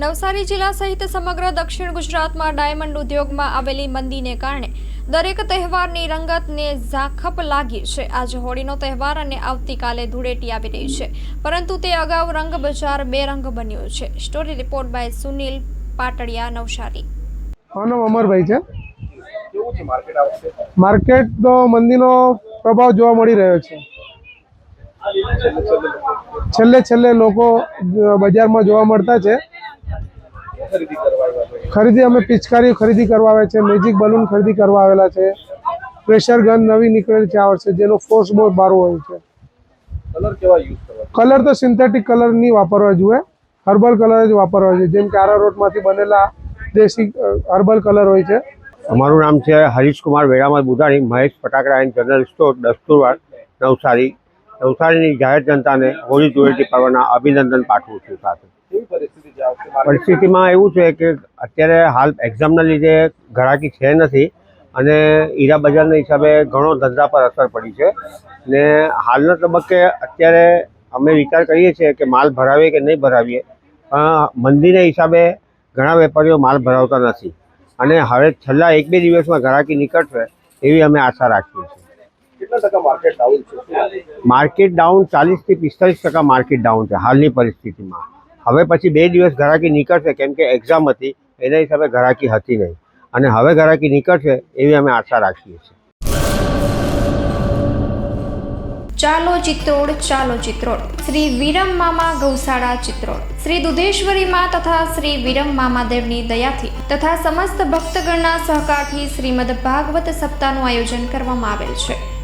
નવસારી જિલ્લા સહિત સમગ્ર દક્ષિણ ગુજરાતમાં ડાયમંડ ઉદ્યોગમાં આવેલી મંદીને કારણે દરેક તહેવારની રંગતને ઝાખપ લાગી છે. આજે હોળીનો તહેવાર અને આવતીકાલે ધૂળેટી આવી રહી છે. પરંતુ તે અગાઉ રંગ બજાર બેરંગ બન્યું છે. Story report by Sunil Patadiya Navsari. મારું અમરભાઈ છે. કેવું છે માર્કેટ તો મંદીનો પ્રભાવ જોવા મળી રહ્યો છે. છેલ્લે છેલ્લે. લોકો બજારમાં જોવા મળતા છે. ખરીદી અમે પિચકારી ખરીદી કરવા આવે છે મેજિક બલૂન ખરીદી કરવા આવેલા છે. પ્રેશર ગન નવી નીકળેલી છે આ વર્ષે જેનો ફોર્સ બહુ સારો હોય છે. કલર કેવા યુઝ કરવા કલર તો સિન્થેટિક કલર નહીં વાપરવા જોઈએ. હર્બલ કલર જ વાપરવા જોઈએ. જેમ કે આરારોટમાંથી બનેલા દેશી હર્બલ કલર હોય છે. અમારું નામ છે હરીશકુમાર વેરામત બુધાણી મહેશ ફટાકડા and general store Dasturwad Navsari. નવસારીની જાહેર જનતાને હોળી ધૂળેટી પર્વના અભિનંદન પાઠવું છું સાથે. પરિસ્થિતિમાં એવું છે કે અત્યારે હાલ એક્ઝામના લીધે ઘરાકી છે નથી અને હીરા બજારના હિસાબે ઘણો ધંધા પર અસર પડી છે. ને હાલના તબક્કે અત્યારે અમે વિચાર કરીએ છીએ કે માલ ભરાવીએ કે નહીં ભરાવીએ પણ મંદીના હિસાબે ઘણા વેપારીઓ માલ ભરાવતા નથી. અને હવે છેલ્લા એક બે દિવસમાં ઘરાકી નીકળશે એવી અમે આશા રાખીએ છીએ. માર્કેટ ડાઉન ચાલીસથી પિસ્તાલીસ ટકા માર્કેટ ડાઉન છે હાલની પરિસ્થિતિમાં. હવે પછી બે દિવસ ઘરાકી નીકળશે, કેમ કે એક્ઝામ હતી, એના હિસાબે ઘરાકી હતી નહીં. અને હવે ઘરાકી નીકળશે, એવી અમે આશા રાખીએ છીએ. ચાલો ચિત્રોડ ચાલો ચિત્રોડ. શ્રી વિરમ મામા ગૌશાળા ચિત્રોડ. શ્રી દુધેશ્વરી માં તથા શ્રી વિરમ મામાદેવની દયાથી તથા સમસ્ત ભક્તગણના સહકારથી શ્રીમદ ભાગવત સપ્તાહનું આયોજન કરવામાં આવેલ છે.